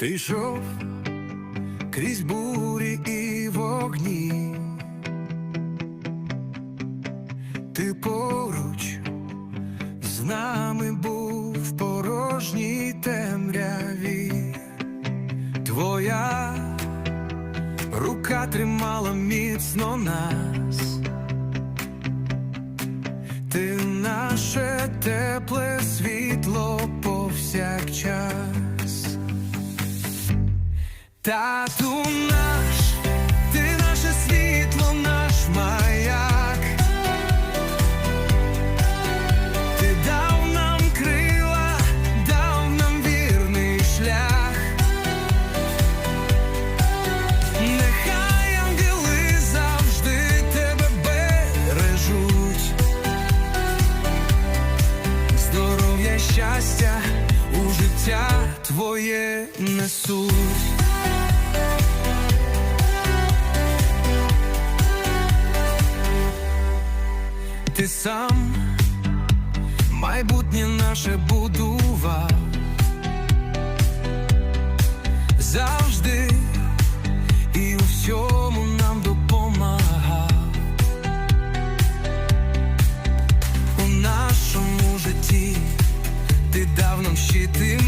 Ти йшов крізь бурі і вогні, ти поруч з нами був в порожній темряві, твоя рука тримала міцно нас, ти наше тепле світло повсякчас. Тату наш, ти наше світло, наш маяк. Ти дав нам крила, дав нам вірний шлях. Нехай ангели завжди тебе бережуть. Здоров'я, щастя у життя твоє несуть. ти сам, майбутнє наше будував завжди і у всьому нам допомагав у нашому житті ти дав нам щити.